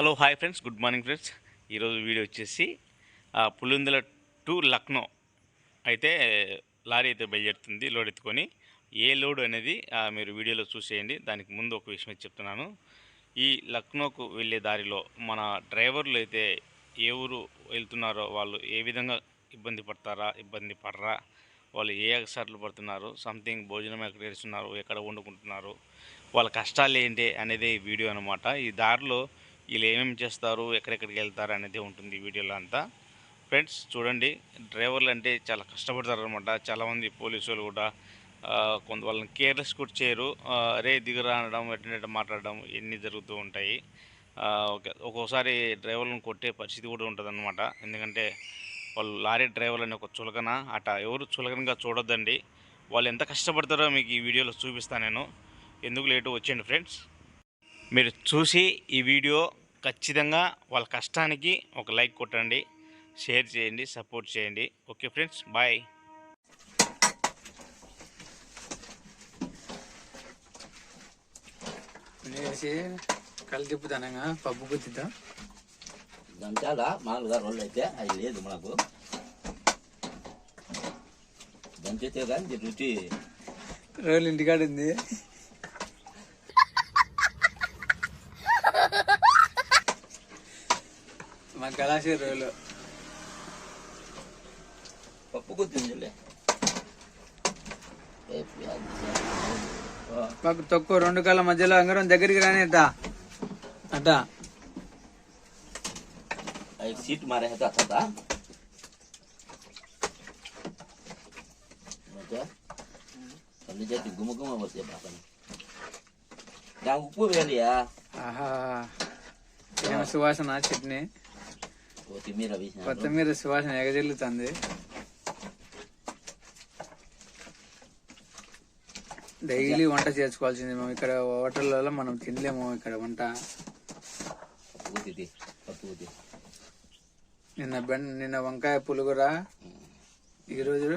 Hello hi friends good morning friends ఈరోజు video వచ్చేసి పులిందల టు లక్నో అయితే లారీ అయితే బయలుదేరుతుంది లోడ్ ఎత్తుకొని. ఏ లోడ్ అనేది మీరు వీడియోలో చూసేయండి. దానికి ముందు ఒక విషయం చెప్తున్నాను. ఈ లక్నోకు వెళ్ళే దారిలో మన డ్రైవర్లు అయితే ఏ ఊరు వెళ్తున్నారో వాళ్ళు ఏ విధంగా ఇబ్బంది పడతారా ఇబ్బంది పడరా వాళ్ళు ఏ అగసార్లు పడుతున్నారు సంథింగ్ భోజనం ఎక్కడ వేస్తున్నారు ఎక్కడ వండుకుంటున్నారు వాళ్ళ కష్టాలు ఏంటి అనేది వీడియో అనమాట ఈ దారిలో వీళ్ళు ఏమేమి చేస్తారు ఎక్కడెక్కడికి వెళ్తారు అనేది ఉంటుంది ఈ వీడియోలో అంతా. ఫ్రెండ్స్ చూడండి డ్రైవర్లు అంటే చాలా కష్టపడతారు అనమాట చాలామంది పోలీసులు కూడా కొంత వాళ్ళని కేర్లెస్ కూడా చేయరు. రే దిగురా అనడం వెంటనే మాట్లాడడం ఇవన్నీ జరుగుతూ ఉంటాయి. ఓకే ఒక్కోసారి డ్రైవర్లను కొట్టే పరిస్థితి కూడా ఉంటుంది ఎందుకంటే వాళ్ళు లారీ డ్రైవర్లు అనే ఒక చులకన అట ఎవరు చులకనగా చూడొద్దండి. వాళ్ళు ఎంత కష్టపడతారో మీకు ఈ వీడియోలో చూపిస్తాను నేను. ఎందుకు లేటు వచ్చేయండి ఫ్రెండ్స్ మీరు చూసి ఈ వీడియో ఖచ్చితంగా వాళ్ళ కష్టానికి ఒక లైక్ కొట్టండి షేర్ చేయండి సపోర్ట్ చేయండి. Okay friends bye. వేసి కళ్ళు తిప్పుతానంగా పప్పు గుత్తితో దంచాల? మామూలుగా రోళ్ళు అయితే అది లేదు మనకు. దంచితే కానీ రుచి రోజులు ఇంటికాడ Makalasir dulu. Papugutin dulu ya. పక్క తక్కువ రెండు కాళ్ళ మధ్యలో అంగరం దగ్గరికి రాని అట అట సీట్ మారే అట్లా Sambil jadi gumu-gumu bos ya bahkan. Ganggu pun kali ya. Aha. Yang suasana cipne. కొత్తిమీర కొత్తిమీర సువాసన ఎగజల్లుతుంది. డైలీ వంట చేసుకోవాల్సింది మేము. ఇక్కడ హోటళ్ళలో మనం తినలేము ఇక్కడ వంట. నిన్న బెండ నిన్న వంకాయ పులుగుర ఈరోజు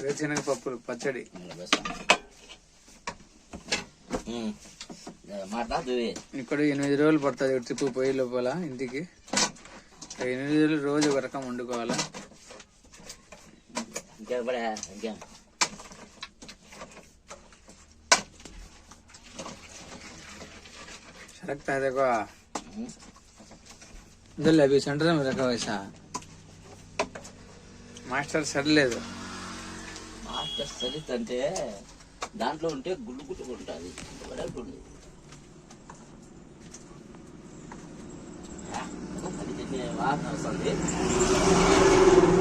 వేరుశనగ పప్పులు పచ్చడి ఇక్కడ ఎనిమిది రోజులు పడుతుంది ట్రిప్ పోయి లోపల ఇంటికి. ఎనిమిది రోజులు రోజు ఒక రకం వండుకోవాలా ఇంకా బడే ఇంకా సరక్తా देखो ఇందులో అవి సెంటర్ में रखा वैसा మాస్టర్ సరిలేదు మాస్టర్ సరిత్ అంటే దాంట్లో ఉంటే గుడ్డు గుడ్డు వస్తుంది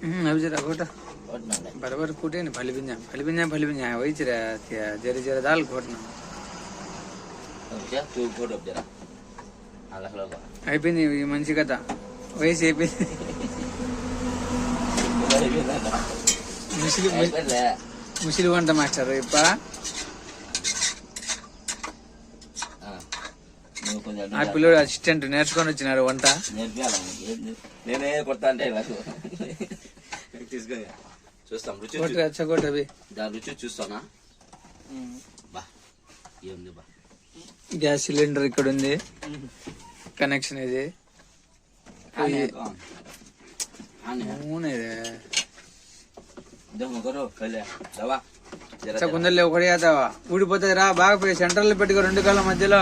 हम्म, अभी जरा घोटा కొట్టినండి बराबर कूटे नहीं फली बिंजा फली बिंजा फली बिंजा वही चरा जरे जरे दाल घोटना టూ కోట్ వచ్చారా అలా అయిపోయింది ఈ మంచి కథ వయసు అయిపోయింది ముసిలి ముసిలి వంట మాస్టర్ ఇప్ప కొంచెం ఆ పిల్లడు అసిస్టెంట్ నేర్చుకొని వచ్చినారు వంట. నేర్పించాలి నేనే కొడతా అంటే తీసుకొని చూస్తాం రుచి దాని రుచి చూస్తానా? బా ఏముంది బా. గ్యాస్ సిలిండర్ ఇక్కడ ఉంది. కనెక్షన్ ఇది. కుందర్లే ఒకటి చేద్దావా ఊడిపోతుంది రా బాగా పోయి సెంటర్లో పెట్టుకో రెండు కాళ్ళ మధ్యలో.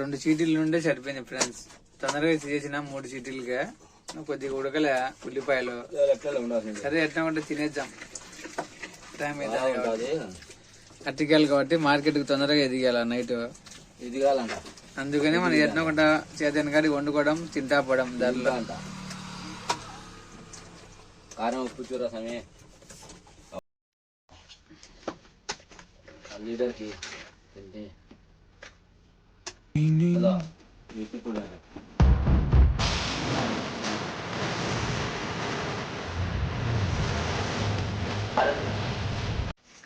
రెండు చీటీలు ఉండే సరిపోయింది ఫ్రెండ్స్. తొందరగా చేసిన మూడు చీటీలుగా. కొద్దిగా ఉడకలే ఉల్లిపాయలు. సరే ఎట్లా ఉంటే తినేద్దాం. టైం అట్టికాయలు కాబట్టి మార్కెట్కి తొందరగా ఎదిగాల నైట్. ఇది కావాలంట అందుకని మనం ఎట్నకుండా చేతన్ గారికి వండుకోవడం తింటా పోవడం ధరలో అంట కారం ఉప్పు చూరా లీడర్కి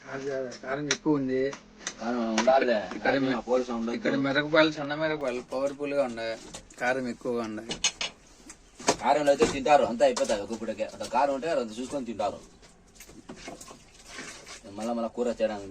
కారం- కారం ఎక్కువ ఉంది ఇక్కడ మిరపకాయలు సన్న మిరపకాయలు పవర్ఫుల్గా ఉన్నాయి కారం ఎక్కువగా ఉన్నాయి కారం అయితే తింటారు అంతా అయిపోతాయి ఒక పూటకే. అంత కారం ఉంటే అంత చూసుకొని తింటారు. మళ్ళా మళ్ళా కూర చేయడానికి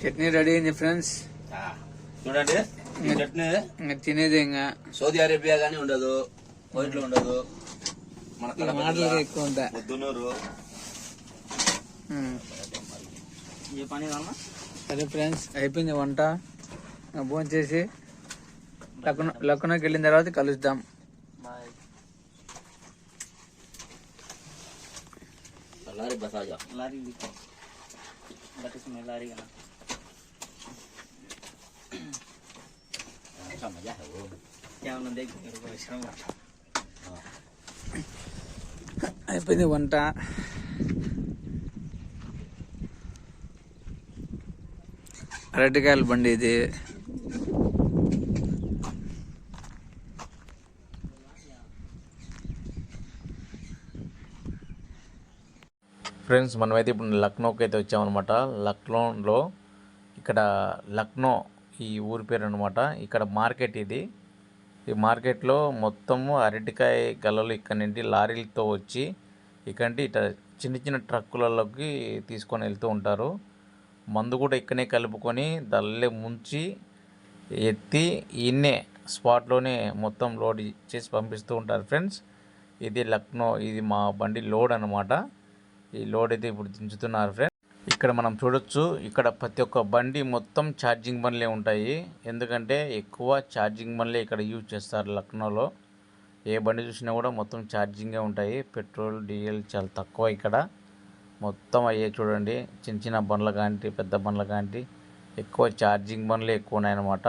చట్నీ రెడీ అయింది ఫ్రెండ్స్ చూడండి చట్నీ తినేది ఇంకా సౌదీ అరేబియా గానీ ఉండదు కోయిట్లో ఉండదు ఎక్కువ ఉంటాయి ఏ పని కన్నా సరే ఫ్రెండ్స్ అయిపోయింది వంట భోజనం చేసి లక్నో లక్నోకి వెళ్ళిన తర్వాత కలుద్దాం लारी बता जा लारी दिखो बट इसमें लारी का अच्छा मजा है वो क्या उन्होंने देख मेरे को श्रम అయిపోయింది వంట అరటికాయల బండి ఇది ఫ్రెండ్స్ మనమైతే ఇప్పుడు లక్నోకి అయితే వచ్చామన్నమాట. లక్నోలో ఇక్కడ లక్నో ఈ ఊరి పేరు అనమాట ఇక్కడ మార్కెట్ ఇది. ఈ మార్కెట్లో మొత్తము అరటికాయ గల్లలు ఇక్కడ నుండి లారీలతో వచ్చి ఇక్కడ ఇట చిన్న చిన్న ట్రక్కులలోకి తీసుకొని వెళ్తూ ఉంటారు. మందు కూడా ఇక్కడనే కలుపుకొని దల్లే ముంచి ఎత్తి ఈయన్నే స్పాట్లోనే మొత్తం లోడ్ చేసి పంపిస్తూ ఉంటారు ఫ్రెండ్స్. ఇది లక్నో ఇది మా బండి లోడ్ అనమాట ఈ లోడ్ అయితే ఇప్పుడు దించుతున్నారు ఫ్రెండ్ ఇక్కడ మనం చూడొచ్చు ఇక్కడ ప్రతి ఒక్క బండి మొత్తం ఛార్జింగ్ బండ్లే ఉంటాయి. ఎందుకంటే ఎక్కువ ఛార్జింగ్ బండ్లే ఇక్కడ యూజ్ చేస్తారు లక్నోలో. ఏ బండి చూసినా కూడా మొత్తం ఛార్జింగే ఉంటాయి. పెట్రోల్ డీజిల్ చాలా తక్కువ ఇక్కడ. మొత్తం అయ్యే చూడండి చిన్న చిన్న బండ్ల కాంటి పెద్ద బండ్ల కాంటి. ఎక్కువ ఛార్జింగ్ బండ్లే ఎక్కువ ఉన్నాయన్నమాట.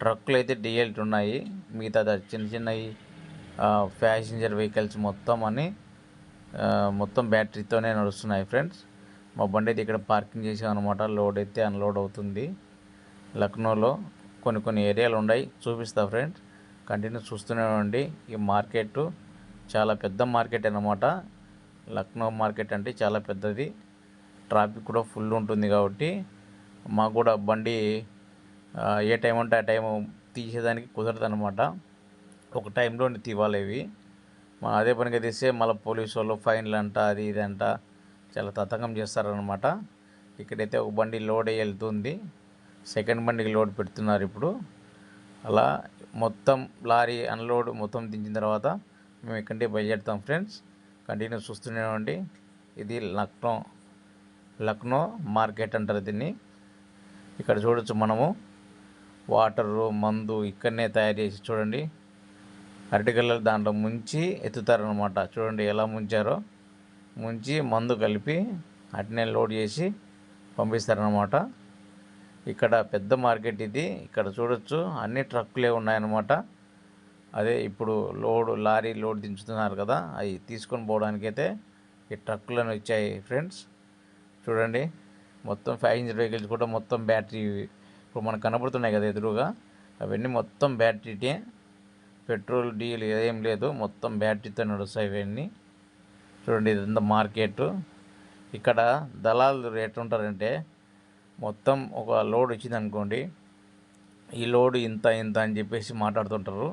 ట్రక్కులు అయితే డీఎల్ ఉన్నాయి. మిగతా చిన్న చిన్న చిన్నవి ప్యాసింజర్ వెహికల్స్ మొత్తం అని మొత్తం బ్యాటరీతోనే నడుస్తున్నాయి ఫ్రెండ్స్. మా బండి అయితే ఇక్కడ పార్కింగ్ చేసాం అనమాట లోడ్ అయితే అన్లోడ్ అవుతుంది. లక్నోలో కొన్ని కొన్ని ఏరియాలు ఉన్నాయి. చూపిస్తా ఫ్రెండ్స్ కంటిన్యూ చూస్తూనే ఉండి ఈ మార్కెట్ చాలా పెద్ద మార్కెట్ అనమాట లక్నో మార్కెట్ అంటే చాలా పెద్దది. ట్రాఫిక్ కూడా ఫుల్ ఉంటుంది కాబట్టి మాకు కూడా బండి ఏ టైం అంటే ఆ టైం తీసేదానికి కుదరదు అనమాట ఒక టైంలో తీవాలి ఇవి మా అదే పనిగా తీస్తే మళ్ళీ పోలీసు వాళ్ళు ఫైన్లు అంట అది ఇది అంట చాలా తతంగం చేస్తారనమాట ఇక్కడైతే ఒక బండి లోడ్ అయ్యి వెళ్తుంది సెకండ్ బండికి లోడ్ పెడుతున్నారు ఇప్పుడు. అలా మొత్తం లారీ అన్లోడ్ మొత్తం దించిన తర్వాత మేము ఇక్కడే బయలుదేరుతాం ఫ్రెండ్స్. కంటిన్యూ చూస్తున్నామండి ఇది లక్నో లక్నో మార్కెట్ అంటారు దీన్ని. ఇక్కడ చూడొచ్చు మనము. వాటరు మందు ఇక్కడనే తయారు చేసి చూడండి. అరటికల్లలు దాంట్లో ముంచి ఎత్తుతారనమాట చూడండి ఎలా ముంచారో. ముంచి మందు కలిపి అట్నే లోడ్ చేసి పంపిస్తారనమాట ఇక్కడ పెద్ద మార్కెట్ ఇది. ఇక్కడ చూడొచ్చు అన్ని ట్రక్కులే ఉన్నాయన్నమాట. అదే ఇప్పుడు లోడ్ లారీ లోడ్ దించుతున్నారు కదా అవి తీసుకొని పోవడానికైతే ఈ ట్రక్కులను వచ్చాయి ఫ్రెండ్స్. చూడండి మొత్తం ప్యాసింజర్ వెహికల్స్ కూడా మొత్తం బ్యాటరీ ఇప్పుడు మనకు కనబడుతున్నాయి కదా ఎదురుగా అవన్నీ మొత్తం బ్యాటరీటే పెట్రోల్ డీజిల్ ఏం లేదు. మొత్తం బ్యాటరీతో నడుస్తాయి ఇవన్నీ. చూడండి ఇదంతా మార్కెట్. ఇక్కడ దళాలు రేట్ ఉంటారంటే మొత్తం ఒక లోడ్ వచ్చింది అనుకోండి ఈ లోడ్ ఇంత ఇంత అని చెప్పేసి మాట్లాడుతుంటారు.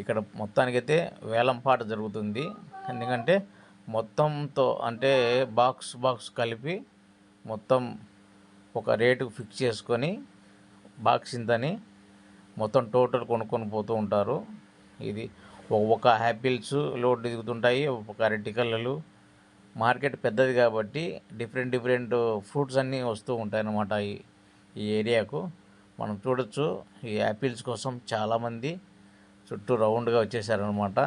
ఇక్కడ మొత్తానికైతే వేలంపాట జరుగుతుంది. ఎందుకంటే మొత్తంతో అంటే బాక్స్ బాక్స్ కలిపి మొత్తం ఒక రేటు ఫిక్స్ చేసుకొని బాక్స్ ఇంతని మొత్తం టోటల్ కొనుక్కొని పోతూ ఉంటారు. ఇది ఒక్కొక్క ఒక యాపిల్స్ లోడ్ దిగుతుంటాయి ఒక అరటి కళ్ళలు. మార్కెట్ పెద్దది కాబట్టి డిఫరెంట్ డిఫరెంట్ ఫ్రూట్స్ అన్నీ వస్తూ ఉంటాయి అన్నమాట ఈ ఈ ఏరియాకు. మనం చూడొచ్చు ఈ యాపిల్స్ కోసం చాలామంది చుట్టూ రౌండ్గా వచ్చేసారనమాట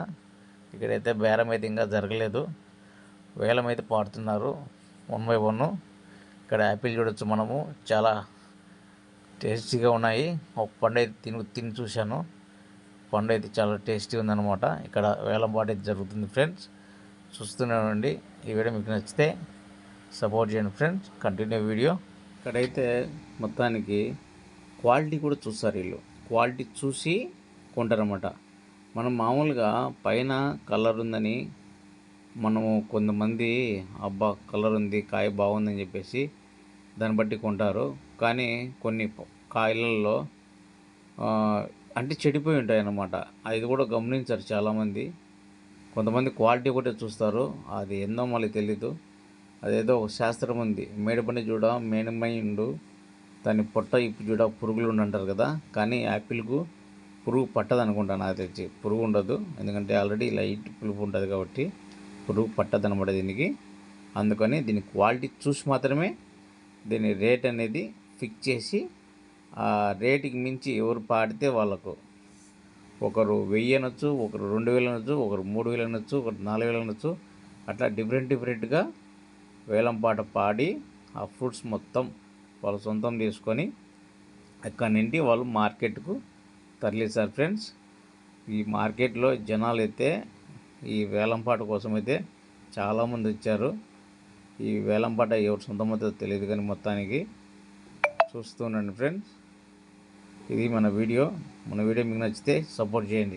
ఇక్కడైతే బేరం అయితే ఇంకా జరగలేదు. వేలం అయితే పాడుతున్నారు వన్ బై వన్. ఇక్కడ యాపిల్ చూడొచ్చు మనము. చాలా టేస్టీగా ఉన్నాయి. ఒక పండు అయితే తిని తిని చూశాను. పండు అయితే చాలా టేస్టీ ఉందన్నమాట. ఇక్కడ వేలం అయితే జరుగుతుంది ఫ్రెండ్స్. చూస్తున్నానండి ఈ వీడియో మీకు నచ్చితే సపోర్ట్ చేయండి ఫ్రెండ్స్. Continue video. ఇక్కడైతే మొత్తానికి క్వాలిటీ కూడా చూస్తారు వీళ్ళు. క్వాలిటీ చూసి కొంటారన్నమాట. మనం మామూలుగా పైన కలర్ ఉందని మనము కొంతమంది అబ్బా కలర్ ఉంది కాయ బాగుందని చెప్పేసి దాన్ని బట్టి కొంటారు. కానీ కొన్ని కాయలలో అంటే చెడిపోయి ఉంటాయి అన్నమాట. అది కూడా గమనించారు చాలామంది. కొంతమంది క్వాలిటీ ఒకటే చూస్తారు. అది ఏందో మళ్ళీ తెలీదు. అదేదో ఒక శాస్త్రం ఉంది. మేడపని చూడ మేనమైండు దాని పొట్ట ఇప్పు చూడ పురుగులు ఉండంటారు కదా. కానీ యాపిల్కు పురుగు పట్టదు అనుకుంటాను నాకు తెలిసి. పురుగు ఉండదు. ఎందుకంటే ఆల్రెడీ లైట్ పులుపు ఉంటుంది కాబట్టి పురుగు పట్టదు అనమాట దీనికి. అందుకని దీని క్వాలిటీ చూసి మాత్రమే దీని రేట్ అనేది ఫిక్స్ చేసి ఆ రేటుకి మించి ఎవరు పాడితే వాళ్ళకు. ఒకరు వెయ్యి అనొచ్చు ఒకరు రెండు వేలు అనొచ్చు ఒకరు మూడు వేలు అనొచ్చు ఒకరు నాలుగు వేలు అనొచ్చు అట్లా డిఫరెంట్ డిఫరెంట్గా వేలం పాట పాడి ఆ ఫ్రూట్స్ మొత్తం వాళ్ళ సొంతం తీసుకొని అక్కడి నుండి వాళ్ళు మార్కెట్కు తరలిస్తారు ఫ్రెండ్స్. ఈ మార్కెట్లో జనాలు అయితే ఈ వేలంపాట కోసం అయితే చాలామంది వచ్చారు. ఈ వేలంపాట ఎవరు సొంతమవుతుందో తెలియదు కానీ మొత్తానికి చూస్తూ ఉండండి ఫ్రెండ్స్. ఇది మన వీడియో. మన వీడియో మీకు నచ్చితే సపోర్ట్ చేయండి.